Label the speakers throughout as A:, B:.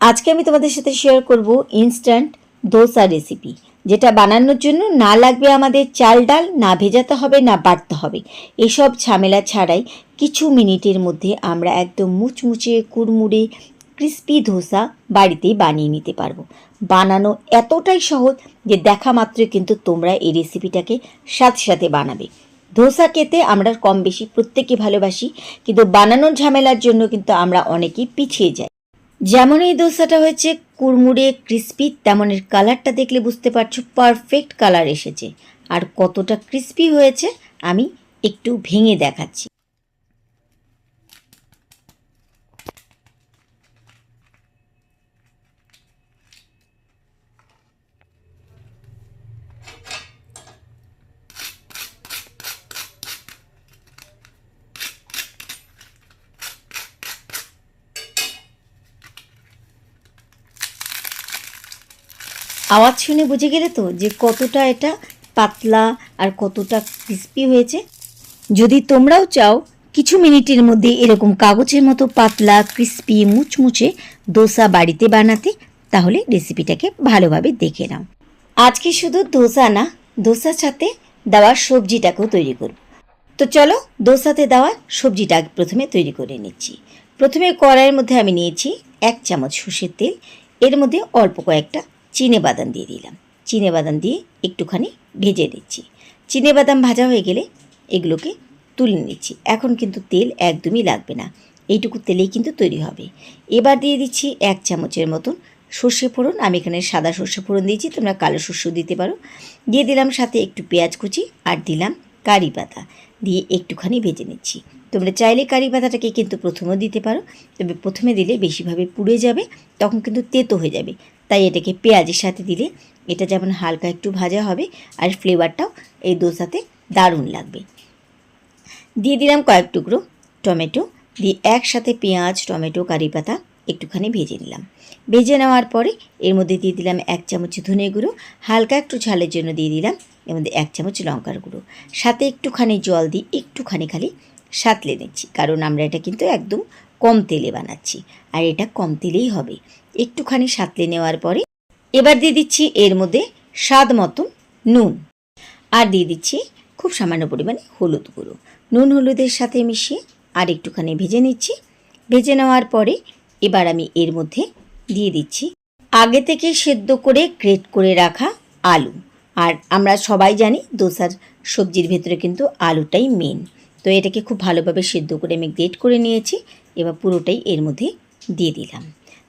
A: আজকে আমি তোমাদের সাথে শেয়ার করব ইনস্ট্যান্ট দোসা রেসিপি যেটা বানানোর জন্য না লাগবে আমাদের চাল ডাল, না ভেজাতে হবে, না বাটতে হবে। এসব ঝামেলা ছাড়াই কিছু মিনিটের মধ্যে আমরা একদম মুচমুচে কুড়মুড়ে ক্রিস্পি ধোসা বাড়িতেই বানিয়ে নিতে পারব। বানানো এতটাই সহজ যে দেখা মাত্রই কিন্তু তোমরা এই রেসিপিটাকে সাথে সাথে বানাবে। ধোসা খেতে আমরা কম বেশি প্রত্যেকে ভালোবাসি, কিন্তু বানানোর ঝামেলার জন্য কিন্তু আমরা অনেকেই পিছিয়ে যাই। যেমন এই দোসাটা হয়েছে, কুড়মুড়ে ক্রিস্পি তেমন এর কালারটা দেখলে বুঝতে পারছ পারফেক্ট কালার এসেছে। আর কতটা ক্রিস্পি হয়েছে, আমি একটু ভেঙে দেখাচ্ছি। আওয়াজ শুনে বুঝে গেলে তো যে কতটা এটা পাতলা আর কতটা ক্রিস্পি হয়েছে। যদি তোমরাও চাও, কিছু মিনিটের মধ্যে এরকম কাগজের মতো পাতলা ক্রিস্পি মুচমুচে দোসা বাড়িতে বানাতে, তাহলে রেসিপিটাকে ভালোভাবে দেখে নাও। আজকে শুধু দোসা না দোসার সাথে দেওয়ার সবজিটাকেও তৈরি করব। তো চলো, দোসাতে দেওয়া সবজিটা প্রথমে তৈরি করে নিচ্ছি। প্রথমে কড়াইয়ের মধ্যে আমি নিয়েছি এক চামচ সর্ষের তেল, এর মধ্যে অল্প কয়েকটা চিনে বাদাম দিয়ে দিলাম। চিনে বাদাম দিয়ে একটুখানি ভেজে দিচ্ছি চিনে বাদাম ভাজা হয়ে গেলে এগুলোকে তুলে নিচ্ছি। এখন কিন্তু তেল একদমই লাগবে না। এইটুকু তেলেই কিন্তু তৈরি হবে। এবার দিয়ে দিচ্ছি এক চামচের মতন সর্ষে ফোড়ন। আমি এখানে সাদা সর্ষে ফোড়ন দিয়েছি, তোমরা কালো শস্য দিতে পারো। দিয়ে দিলাম সাথে একটু পেঁয়াজ কুচি আর দিলাম কারি পাতা। দিয়ে একটুখানি ভেজে নিচ্ছি। তোমরা চাইলে কারি পাতাটাকে কিন্তু প্রথমেও দিতে পারো, তবে প্রথমে দিলে বেশিভাবে পুড়ে যাবে, তখন কিন্তু তেতো হয়ে যাবে। তাই এটাকে পেঁয়াজের সাথে দিলে এটা যেমন হালকা একটু ভাজা হবে আর ফ্লেভারটাও এই দোসাতে দারুণ লাগবে। দিয়ে দিলাম কয়েক টুকরো টমেটো, দিয়ে একসাথে পেঁয়াজ, টমেটো, কারি পাতা একটুখানি ভেজে নিলাম। ভেজে নেওয়ার পরে এর মধ্যে দিয়ে দিলাম এক চামচ ধনে গুঁড়ো, হালকা একটু ঝালের জন্য দিয়ে দিলাম এর মধ্যে এক চামচ লঙ্কার গুঁড়ো। সাথে একটুখানি জল দিয়ে একটুখানি খালি সাতলে নিচ্ছি, কারণ আমরা এটা কিন্তু একদম কম তেলে বানাচ্ছি, আর এটা কম তেলেই হবে। একটুখানি সাতলে নেওয়ার পরে এবার দিয়ে দিচ্ছি এর মধ্যে স্বাদ মতন নুন। আর দিয়ে দিচ্ছি খুব সামান্য পরিমাণে হলুদ গুঁড়ো। নুন হলুদের সাথে মিশিয়ে আর একটুখানি ভেজে নিচ্ছি। ভেজে নেওয়ার পরে এবার আমি এর মধ্যে দিয়ে দিচ্ছি আগে থেকে সেদ্ধ করে গ্রেট করে রাখা আলু। আর আমরা সবাই জানি দোসার সবজির ভেতরে কিন্তু আলুটাই মেন তো এটাকে খুব ভালোভাবে সেদ্ধ করে আমি গ্রেট করে নিয়েছি। এবার পুরোটাই এর মধ্যে দিয়ে দিলাম।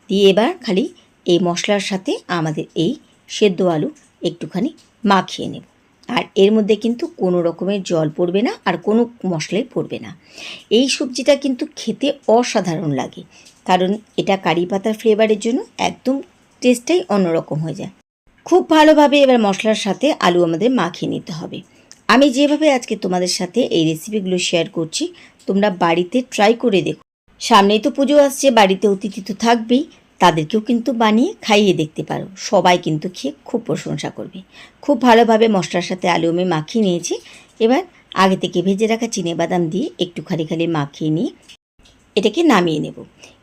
A: দিয়ে এবার খালি এই মশলার সাথে আমাদের এই সেদ্ধ আলু একটুখানি মাখিয়ে নেব। আর এর মধ্যে কিন্তু কোনো রকমের জল পড়বে না আর কোনো মশলাই পড়বে না। এই সবজিটা কিন্তু খেতে অসাধারণ লাগে, কারণ এটা কারি পাতার ফ্লেভারের জন্য একদম টেস্টটাই অন্যরকম হয়ে যায়। খুব ভালোভাবে এবার মশলার সাথে আলু আমাদের মাখিয়ে নিতে হবে। আমি যেভাবে আজকে তোমাদের সাথে এই রেসিপিগুলো শেয়ার করছি, তোমরা বাড়িতে ট্রাই করে দেখো। সামনেই তো পুজো আসছে, বাড়িতে অতিথি তো থাকবেই। তাদেরকেও কিন্তু বানিয়ে খাইয়ে দেখতে পারো। সবাই কিন্তু খেয়ে খুব প্রশংসা করবে। খুব ভালোভাবে মশলার সাথে আলু আমি মাখিয়ে নিয়েছি। এবার আগে থেকে ভেজে রাখা বাদাম দিয়ে একটু খালি খালি মাখিয়ে নিয়ে এটাকে নামিয়ে নেব।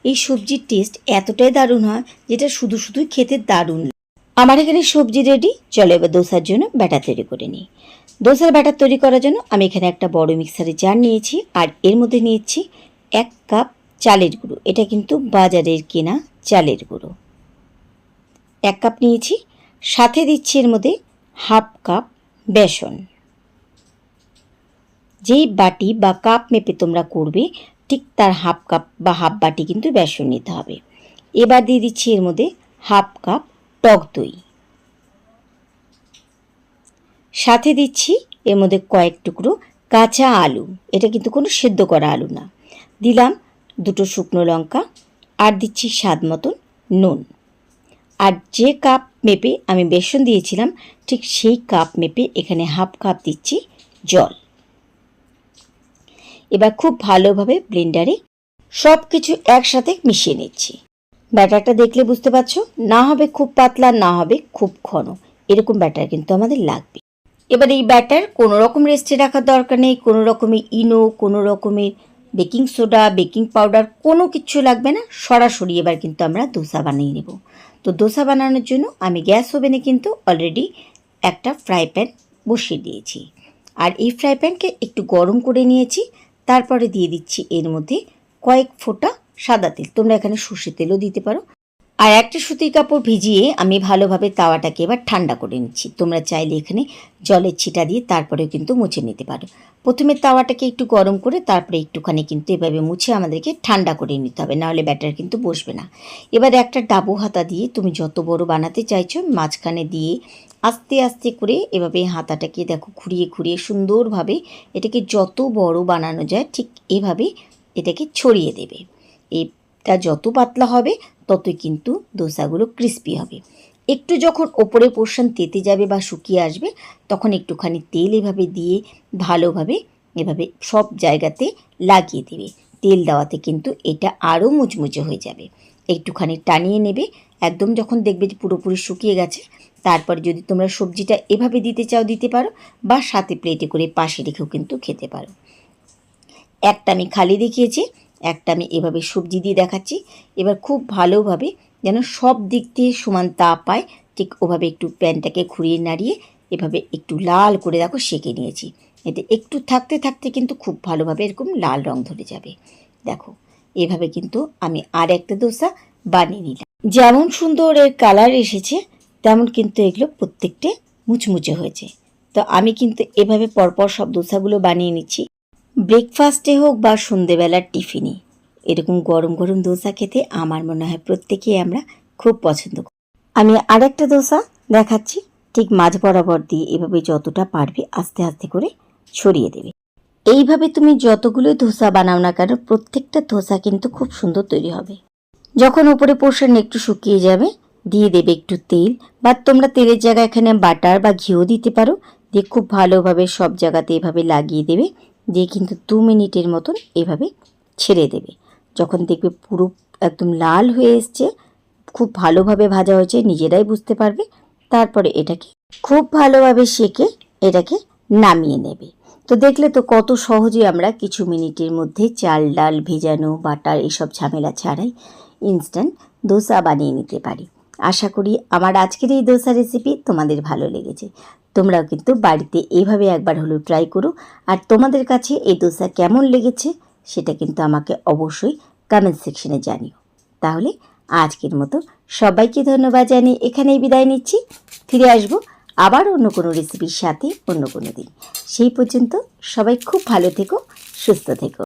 A: এই সবজির টেস্ট এতটাই দারুণ হয় যেটা শুধু শুধু খেতে দারুণ। আমার এখানে সবজি রেডি চলো এবার দোসার জন্য ব্যাটার তৈরি করে নিই। দোসার ব্যাটার তৈরি করার জন্য আমি এখানে একটা বড় মিক্সারের জার নিয়েছি আর এর মধ্যে নিয়েছি এক কাপ চালের গুঁড়ো। এটা কিন্তু বাজারের কেনা চালের গুঁড়ো। এক কাপ নিয়েছি। সাথে দিচ্ছি এর মধ্যে হাফ কাপ বেসন। যেই বাটি বা কাপ মেপে তোমরা করবে, ঠিক তার হাফ কাপ বা হাফ বাটি কিন্তু বেসন নিতে হবে। এবার দিয়ে দিচ্ছি এর মধ্যে হাফ কাপ টক দই। সাথে দিচ্ছি এর মধ্যে কয়েক টুকরো কাঁচা আলু। এটা কিন্তু কোনো সেদ্ধ করা আলু না। দিলাম দুটো শুকনো লঙ্কা, আর দিচ্ছি স্বাদ মতন নুন। আর যে কাপ মেপে আমি বেসন দিয়েছিলাম, ঠিক সেই কাপ মেপে এখানে হাফ কাপ দিচ্ছি জল। এবার খুব ভালোভাবে ব্লেন্ডারে সব কিছু একসাথে মিশিয়ে নিচ্ছি। ব্যাটারটা দেখলে বুঝতে পারছ, না হবে খুব পাতলা, না হবে খুব ঘন। এরকম ব্যাটার কিন্তু আমাদের লাগবে। এবার এই ব্যাটার কোনো রকম রেস্টে রাখার দরকার নেই কোনো রকমের ইনো কোনো রকমের বেকিং সোডা, বেকিং পাউডার কোনো কিছু লাগবে না। সরাসরি এবার কিন্তু আমরা দোসা বানিয়ে নেব। তো দোসা বানানোর জন্য আমি গ্যাস ওভেনে কিন্তু অলরেডি একটা ফ্রাই প্যান বসিয়ে দিয়েছি। আর এই ফ্রাই প্যানকে একটু গরম করে নিয়েছি। তারপরে দিয়ে দিচ্ছি এর মধ্যে কয়েক ফোঁটা সাদা তেল। তোমরা এখানে সর্ষে তেলও দিতে পারো। আর একটা সুতির কাপড় ভিজিয়ে আমি ভালোভাবে তাওয়াটাকে এবার ঠান্ডা করে নিচ্ছি। তোমরা চাইলে এখানে জলের ছিটা দিয়ে তারপরেও কিন্তু মুছে নিতে পারো। প্রথমে তাওয়াটাকে একটু গরম করে তারপরে একটুখানি কিন্তু এভাবে মুছে আমাদেরকে ঠান্ডা করে নিতে হবে, নাহলে ব্যাটার কিন্তু বসবে না। এবার একটা ডাবু হাতা দিয়ে তুমি যত বড় বানাতে চাইছো মাঝখানে দিয়ে আস্তে আস্তে করে এভাবে হাতাটাকে দেখো ঘুরিয়ে ঘুরিয়ে সুন্দরভাবে এটাকে যত বড় বানানো যায় ঠিক এভাবে এটাকে ছড়িয়ে দেবে। এটা যত পাতলা হবে, ততই কিন্তু দোসাগুলো ক্রিস্পি হবে। একটু যখন ওপরে পোর্শন তেতে যাবে বা শুকিয়ে আসবে, তখন একটুখানি তেল এভাবে দিয়ে ভালোভাবে এভাবে সব জায়গাতে লাগিয়ে দেবে। তেল দেওয়াতে কিন্তু এটা আরও মুচমুচে হয়ে যাবে। একটুখানি টানিয়ে নেবে। একদম যখন দেখবে যে পুরোপুরি শুকিয়ে গেছে, তারপর যদি তোমরা সবজিটা এভাবে দিতে চাও, দিতে পারো বা সাথে প্লেটে করে পাশে রেখেও কিন্তু খেতে পারো। একটা আমি খালি দেখিয়েছি একটা আমি এভাবে সবজি দিয়ে দেখাচ্ছি। এবার খুব ভালোভাবে যেন সব দিক দিয়ে সমান তাপ পায়, ঠিক ওভাবে একটু প্যানটাকে ঘুরিয়ে নাড়িয়ে এভাবে একটু লাল করে দেখো সেঁকে নিয়েছি। এতে একটু থাকতে থাকতে কিন্তু খুব ভালোভাবে এরকম লাল রং ধরে যাবে। দেখো, এভাবে কিন্তু আমি আর একটা দোসা বানিয়ে নিলাম। যেমন সুন্দর এর কালার এসেছে, তেমন কিন্তু এগুলো প্রত্যেকটা মুচমুচে হয়েছে। তো আমি কিন্তু এভাবে পরপর সব দোসাগুলো বানিয়ে নিচ্ছি। ব্রেকফাস্টে হোক বা সন্ধেবেলার টিফিনে। এরকম গরম গরম দোসা খেতে আমার মনে হয় প্রত্যেকেই আমরা খুব পছন্দ করি। আমি আরেকটা দোসা দেখাচ্ছি, ঠিক মাঝ বরাবর দিয়ে এভাবে যতটা পারবে আস্তে আস্তে করে ছড়িয়ে দেবে। এইভাবে তুমি যতগুলো ধোসা বানাও না কেন, প্রত্যেকটা ধোসা কিন্তু খুব সুন্দর তৈরি হবে। যখন উপরে পোর্শন একটু শুকিয়ে যাবে, দিয়ে দেবে একটু তেল, বা তোমরা তেলের জায়গায় এখানে বাটার বা ঘিও দিতে পারো, দিয়ে খুব ভালোভাবে সব জায়গাতে এভাবে লাগিয়ে দেবে দিয়ে কিন্তু দু মিনিটের মতন এভাবে ছেড়ে দেবে। যখন দেখবে পুরো একদম লাল হয়ে এসছে, খুব ভালোভাবে ভাজা হয়েছে, নিজেরাই বুঝতে পারবে। তারপরে এটাকে খুব ভালোভাবে সেকে এটাকে নামিয়ে নেবে। তো দেখলে তো কত সহজে আমরা কিছু মিনিটের মধ্যে চাল, ডাল, ভেজানো, বাটার এসব ঝামেলা ছাড়াই ইনস্ট্যান্ট দোসা বানিয়ে নিতে পারি। আশা করি আমার আজকের এই দোসা রেসিপি তোমাদের ভালো লেগেছে। তোমরাও কিন্তু বাড়িতে এইভাবে একবার হলেও ট্রাই করো। আর তোমাদের কাছে এই দোসা কেমন লেগেছে সেটা কিন্তু আমাকে অবশ্যই কমেন্ট সেকশনে জানিও। তাহলে আজকের মতো সবাইকে ধন্যবাদ জানিয়ে এখানেই বিদায় নিচ্ছি। ফিরে আসব আবার অন্য কোনো রেসিপির সাথে অন্য কোনো দিন। সেই পর্যন্ত সবাই খুব ভালো থেকো, সুস্থ থেকো।